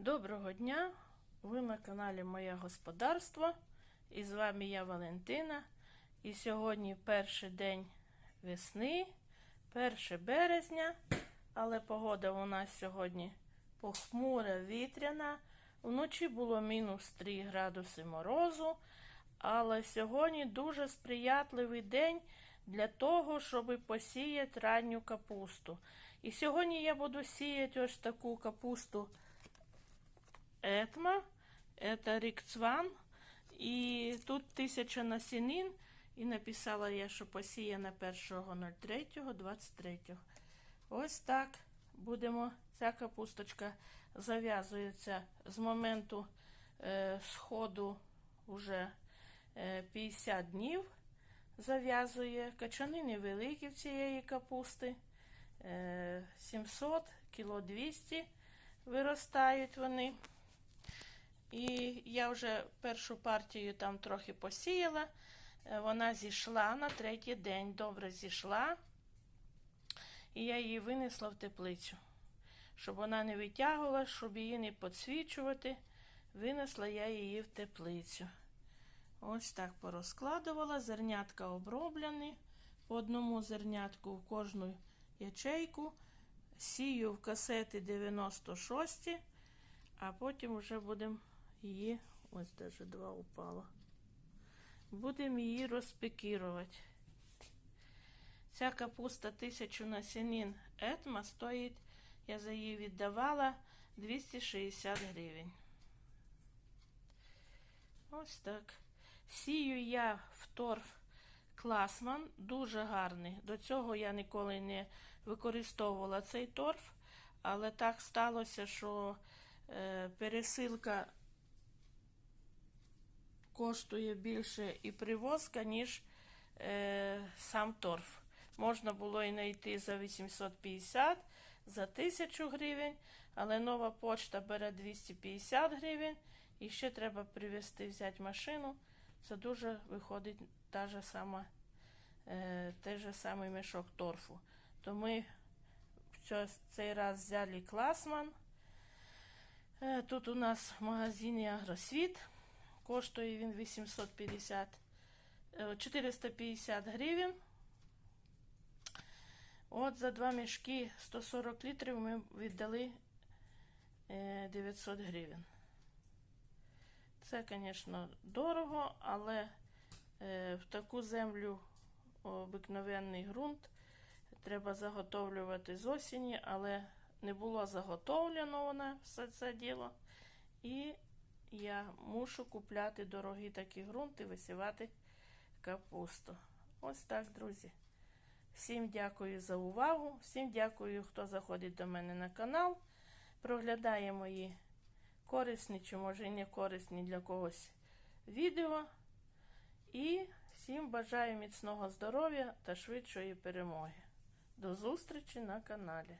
Доброго дня! Ви на каналі Моє Господарство. І з вами я Валентина. І сьогодні перший день весни, 1 березня. Але погода у нас сьогодні похмура, вітряна. Вночі було мінус 3 градуси морозу. Але сьогодні дуже сприятливий день для того, щоб посіяти ранню капусту. І сьогодні я буду сіяти ось таку капусту Етма, это Рікцван. І тут тисяча насінин. І написала я, що посіяна 1.03.23. Ось так будемо. Ця капусточка зав'язується з моменту е, сходу уже е, 50 днів. Зав'язує качани невеликі в цієї капусти. Е, 700 кіло 200 виростають вони. І я вже першу партію там трохи посіяла. Е, Вона зійшла на третій день, добре зійшла. І я її винесла в теплицю, щоб вона не витягувала, щоб її не підсвічувати. Винесла я її в теплицю. Ось так порозкладувала. Зернятка оброблені. По одному зернятку в кожну ячейку. Сію в касети 96, а потім вже будемо її, ось даже два упало. Будемо її розпекірувати. Ця капуста тисячу насінин етма стоїть, я за її віддавала 260 гривень. Ось так. Сію я в торф Класман, дуже гарний. До цього я ніколи не використовувала цей торф, але так сталося, що е, пересилка коштує більше і привозка, ніж е, сам торф. Можна було і знайти за 850, за 1000 гривень, але нова почта бере 250 гривень. І ще треба привезти, взяти машину. Це дуже виходить та же сама, е, той же самий мішок торфу. То ми цей раз взяли класман. Е, тут у нас в магазині Агросвіт. Коштує він 850, е, 450 гривень. От за два мішки 140 літрів ми віддали е, 900 гривень. Це, звісно, дорого, але е, в таку землю обикновенний ґрунт треба заготовлювати з осені, але не було заготовлено вона все це діло. І я мушу купляти дорогі такі ґрунти, висівати капусту. Ось так, друзі. Всім дякую за увагу. Всім дякую, хто заходить до мене на канал. Проглядає мої корисні чи може і не корисні для когось відео. І всім бажаю міцного здоров'я та швидшої перемоги. До зустрічі на каналі.